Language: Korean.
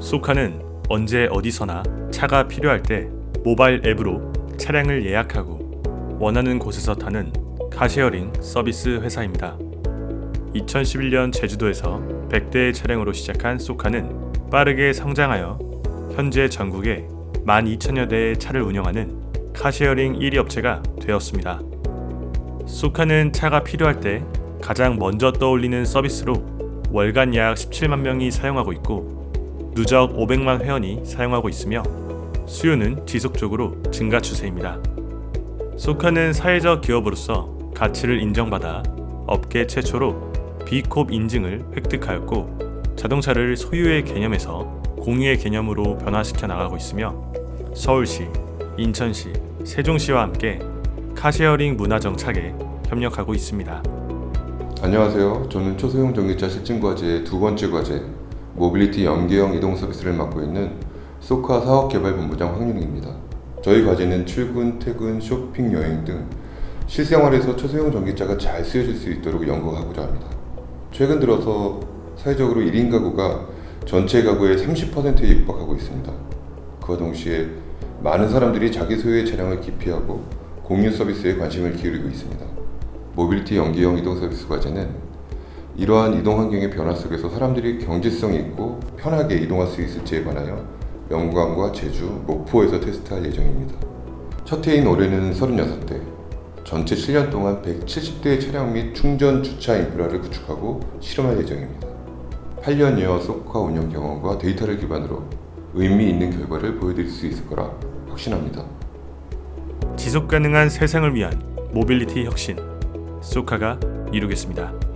소카는 언제 어디서나 차가 필요할 때 모바일 앱으로 차량을 예약하고 원하는 곳에서 타는 카쉐어링 서비스 회사입니다. 2011년 제주도에서 100대의 차량으로 시작한 소카는 빠르게 성장하여 현재 전국에 12,000여 대의 차를 운영하는 카쉐어링 1위 업체가 되었습니다. 소카는 차가 필요할 때 가장 먼저 떠올리는 서비스로 월간 약 17만 명이 사용하고 있고 누적 500만 회원이 사용하고 있으며 수요는 지속적으로 증가 추세입니다. 소카는 사회적 기업으로서 가치를 인정받아 업계 최초로 B콥 인증을 획득하였고 자동차를 소유의 개념에서 공유의 개념으로 변화시켜 나가고 있으며 서울시, 인천시, 세종시와 함께 카쉐어링 문화 정착에 협력하고 있습니다. 안녕하세요. 저는 초소형 전기차 실증 과제의 두 번째 과제 모빌리티 연계형 이동 서비스를 맡고 있는 소카 사업개발본부장 황윤익입니다. 저희 과제는 출근, 퇴근, 쇼핑, 여행 등 실생활에서 초소형 전기차가 잘 쓰여질 수 있도록 연구하고자 합니다. 최근 들어서 사회적으로 1인 가구가 전체 가구의 30%에 육박하고 있습니다. 그와 동시에 많은 사람들이 자기 소유의 차량을 기피하고 공유 서비스에 관심을 기울이고 있습니다. 모빌리티 연계형 이동 서비스 과제는 이러한 이동 환경의 변화 속에서 사람들이 경제성 있고 편하게 이동할 수 있을지에 관하여 영광과 제주, 목포에서 테스트할 예정입니다. 첫 해인 올해는 36대, 전체 7년 동안 170대의 차량 및 충전 주차 인프라를 구축하고 실험할 예정입니다. 8년여 소카 운영 경험과 데이터를 기반으로 의미 있는 결과를 보여드릴 수 있을 거라 확신합니다. 지속 가능한 세상을 위한 모빌리티 혁신 소카가 이루겠습니다.